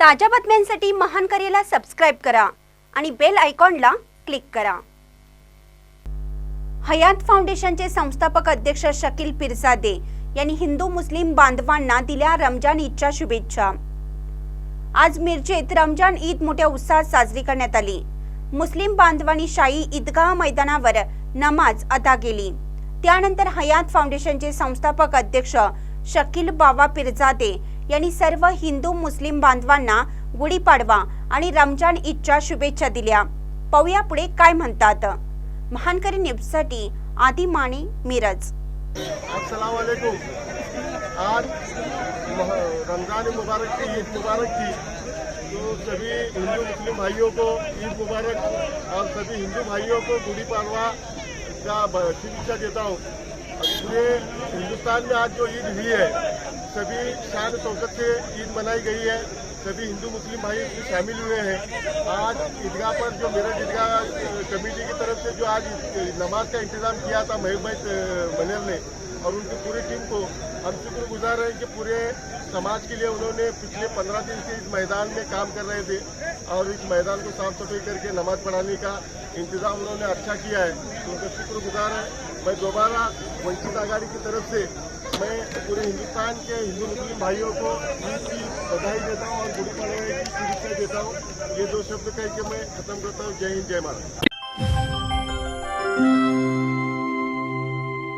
ताज्या बातम्यांसाठी महान करेला सबस्क्राईब करा आणि बेल आयकॉनला क्लिक करा. हयात फाउंडेशनचे संस्थापक अध्यक्ष शकील पिरसादे यांनी हिंदू मुस्लिम बांधवांना दिल्या रमजान ईदच्या शुभेच्छा. आज मिरजेत रमजान ईद मोठ्या उत्साहात साजरी करण्यात आली. मुस्लिम बांधवांनी शाही ईदगाह मैदानावर नमाज अदा केली. त्यानंतर हयात फाउंडेशनचे संस्थापक अध्यक्ष शकील बाबा पिरजादे यांनी सर्व हिंदू मुस्लिम बांधवांना गुढीपाडवा आणि रमजान ईदच्या शुभेच्छा दिल्या. पाहूया पुढे काय म्हणतात. महानकरी न्यूजसाठी आदी माने मिरज. आज रमज़ान मुबारक की ईद मुबारक की। तो सभी हिंदू मुस्लिम भाइयों को ईद मुबारक और सभी हिंदू भाइयों को गुड़ी पाड़वा का शुभेच्छा देता हूँ। पूरे हिंदुस्तान में आज जो ईद हुई है सभी शान शौकत से ईद मनाई गई है। सभी हिंदू मुस्लिम भाई इसमें शामिल हुए हैं। आज ईदगाह पर जो मेरठ ईदगाह कमेटी की तरफ़ से जो आज नमाज़ का इंतज़ाम किया था महबूब भाई अ, मनेर ने और उनकी पूरी टीम को हम शुक्रगुजार हैं कि पूरे समाज के लिए उन्होंने पिछले पंद्रह दिन से इस मैदान में काम कर रहे थे और इस मैदान को साफ़ सफ़ाई करके नमाज़ पढ़ाने का इंतज़ाम उन्होंने अच्छा किया है। तो उनका शुक्रगुजार है। मैं दोबारा वंचित आघाड़ी की तरफ से मैं पूरे हिंदुस्तान के हिंदू मुस्लिम भाइयों को ईद की बधाई देता हूँ और गुड़ी पड़े की शुभेच्छा देता हूँ। ये दो शब्द कह के मैं खत्म करता हूँ। जय हिंद जय महाराज